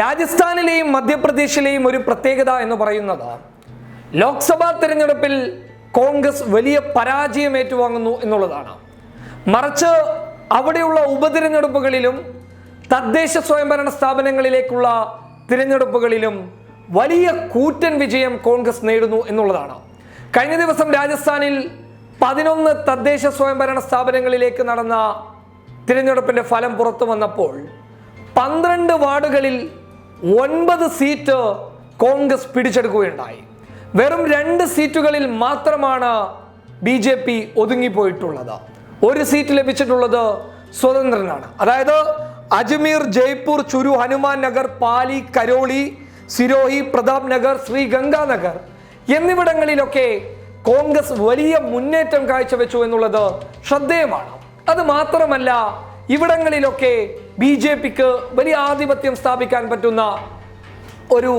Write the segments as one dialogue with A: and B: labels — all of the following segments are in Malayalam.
A: രാജസ്ഥാനിലെയും മധ്യപ്രദേശിലെയും ഒരു പ്രത്യേകത എന്ന് പറയുന്നത് ലോക്സഭാ തിരഞ്ഞെടുപ്പിൽ കോൺഗ്രസ് വലിയ പരാജയം ഏറ്റുവാങ്ങുന്നു എന്നുള്ളതാണ് മറിച്ച് അവിടെയുള്ള ഉപതിരഞ്ഞെടുപ്പുകളിലും തദ്ദേശ സ്വയംഭരണ സ്ഥാപനങ്ങളിലേക്കുള്ള തിരഞ്ഞെടുപ്പുകളിലും വലിയ കൂറ്റൻ വിജയം കോൺഗ്രസ് നേടുന്നു എന്നുള്ളതാണ് കഴിഞ്ഞ ദിവസം രാജസ്ഥാനിൽ പതിനൊന്ന് തദ്ദേശ സ്വയംഭരണ സ്ഥാപനങ്ങളിലേക്ക് നടന്ന തിരഞ്ഞെടുപ്പിൻ്റെ ഫലം പുറത്തു വന്നപ്പോൾ പന്ത്രണ്ട് വാർഡുകളിൽ ഒൻപത് സീറ്റ് കോൺഗ്രസ് പിടിച്ചെടുക്കുകയുണ്ടായി വെറും രണ്ട് സീറ്റുകളിൽ മാത്രമാണ് ബി ജെ പി ഒതുങ്ങിപ്പോയിട്ടുള്ളത് ഒരു സീറ്റ് ലഭിച്ചിട്ടുള്ളത് സ്വതന്ത്രനാണ് അതായത് അജ്മീർ ജയ്പൂർ ചുരു ഹനുമാൻ നഗർ പാലി കരോളി സിരോഹി പ്രതാപ് നഗർ ശ്രീ ഗംഗാനഗർ എന്നിവിടങ്ങളിലൊക്കെ കോൺഗ്രസ് വലിയ മുന്നേറ്റം കാഴ്ചവെച്ചു എന്നുള്ളത് ശ്രദ്ധേയമാണ് അത് മാത്രമല്ല ഇവിടങ്ങളിലൊക്കെ ബി ജെ പിക്ക് വലിയ ആധിപത്യം സ്ഥാപിക്കാൻ പറ്റുന്ന ഒരു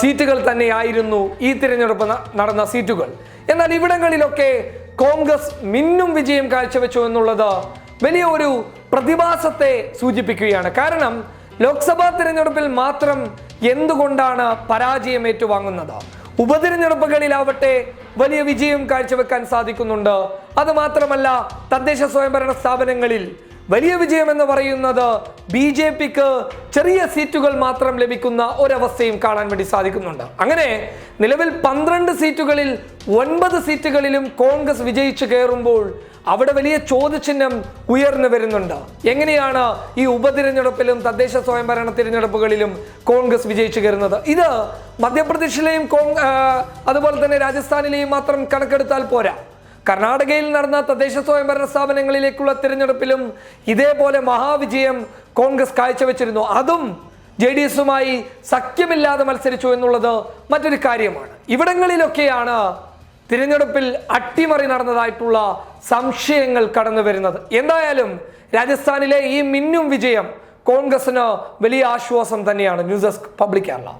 A: സീറ്റുകൾ തന്നെയായിരുന്നു ഈ തിരഞ്ഞെടുപ്പ് നടന്ന സീറ്റുകൾ എന്നാൽ ഇവിടങ്ങളിലൊക്കെ കോൺഗ്രസ് മിന്നും വിജയം കാഴ്ചവെച്ചു എന്നുള്ളത് വലിയ ഒരു പ്രതിഭാസത്തെ സൂചിപ്പിക്കുകയാണ് കാരണം ലോക്സഭാ തിരഞ്ഞെടുപ്പിൽ മാത്രം എന്തുകൊണ്ടാണ് പരാജയം ഏറ്റുവാങ്ങുന്നത് ഉപതിരഞ്ഞെടുപ്പുകളിലാവട്ടെ വലിയ വിജയം കാഴ്ചവെക്കാൻ സാധിക്കുന്നുണ്ട് അത് മാത്രമല്ല തദ്ദേശ സ്വയംഭരണ സ്ഥാപനങ്ങളിൽ വലിയ വിജയം എന്ന് പറയുന്നത് ബി ജെ പിക്ക് ചെറിയ സീറ്റുകൾ മാത്രം ലഭിക്കുന്ന ഒരവസ്ഥയും കാണാൻ വേണ്ടി സാധിക്കുന്നുണ്ട് അങ്ങനെ നിലവിൽ പന്ത്രണ്ട് സീറ്റുകളിൽ ഒൻപത് സീറ്റുകളിലും കോൺഗ്രസ് വിജയിച്ചു കയറുമ്പോൾ അവിടെ വലിയ ചോദ്യചിഹ്നം ഉയർന്നു വരുന്നുണ്ട് എങ്ങനെയാണ് ഈ ഉപതിരഞ്ഞെടുപ്പിലും തദ്ദേശ സ്വയംഭരണ തിരഞ്ഞെടുപ്പുകളിലും കോൺഗ്രസ് വിജയിച്ചു കയറുന്നത് ഇത് മധ്യപ്രദേശിലെയും അതുപോലെ തന്നെ രാജസ്ഥാനിലെയും മാത്രം കണക്കെടുത്താൽ പോരാ കർണാടകയിൽ നടന്ന തദ്ദേശ സ്വയംഭരണ സ്ഥാപനങ്ങളിലേക്കുള്ള തിരഞ്ഞെടുപ്പിലും ഇതേപോലെ മഹാവിജയം കോൺഗ്രസ് കാഴ്ചവെച്ചിരുന്നു അതും ജെ ഡി എസുമായി സഖ്യമില്ലാതെ മത്സരിച്ചു എന്നുള്ളത് മറ്റൊരു കാര്യമാണ് ഇവിടങ്ങളിലൊക്കെയാണ് തിരഞ്ഞെടുപ്പിൽ അട്ടിമറി നടന്നതായിട്ടുള്ള സംശയങ്ങൾ കടന്നു വരുന്നത് എന്തായാലും രാജസ്ഥാനിലെ ഈ മിന്നും വിജയം കോൺഗ്രസിന് വലിയ ആശ്വാസം തന്നെയാണ് ന്യൂസ് ഡെസ്ക് പബ്ലിക്